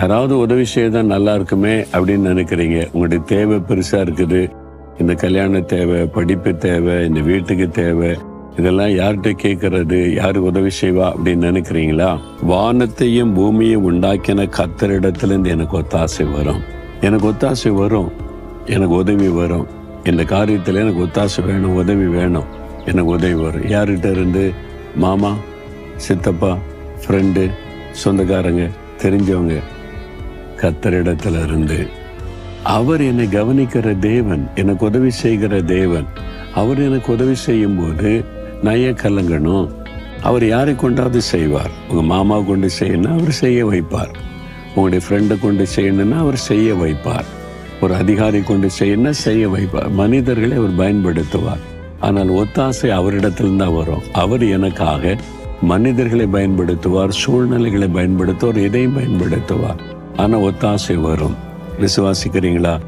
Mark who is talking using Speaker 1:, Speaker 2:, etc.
Speaker 1: யாராவது உதவி செய்தால் நல்லா இருக்குமே அப்படின்னு நினைக்கிறீங்க. உங்களுடைய தேவை பெருசாக இருக்குது. இந்த கல்யாண தேவை படிப்பு தேவை இந்த வீட்டுக்கு தேவை இதெல்லாம் யார்கிட்ட கேட்கறது யார் உதவி செய்வா அப்படின்னு நினைக்கிறீங்களா? வானத்தையும் பூமியையும் உண்டாக்கின கத்தரிடத்துலேருந்து எனக்கு ஒத்தாசை வரும். எனக்கு ஒத்தாசை வரும். எனக்கு உதவி வரும். இந்த காரியத்தில் எனக்கு ஒத்தாசை வேணும் உதவி வேணும். எனக்கு உதவி வரும். யார்கிட்ட இருந்து? மாமா சித்தப்பா ஃப்ரெண்டு சொந்தக்காரங்க தெரிஞ்சவங்க. கத்தரிடத்துல இருந்து அவர் என்னை கவனிக்கிற தேவன் எனக்கு உதவி செய்கிற தேவன். அவர் எனக்கு உதவி செய்யும் போது நய கலங்கணும் அவர் யாரை கொண்டாவது செய்வார்? உங்கள் மாமா கொண்டு செய்யணும்னா அவர் செய்ய வைப்பார். உங்களுடைய ஃப்ரெண்டை கொண்டு செய்யணும்னா அவர் செய்ய வைப்பார். ஒரு அதிகாரி கொண்டு செய்யணும்னா செய்ய வைப்பார். மனிதர்களை அவர் பயன்படுத்துவார். ஆனால் ஒத்தாசை அவரிடத்தில் தான் வரும். அவர் எனக்காக மனிதர்களை பயன்படுத்துவார் சூழ்நிலைகளை பயன்படுத்துவார் எதையும் பயன்படுத்துவார். ஆனால் ஒத்தாசை வரும். விசுவாசிக்கிறீங்களா?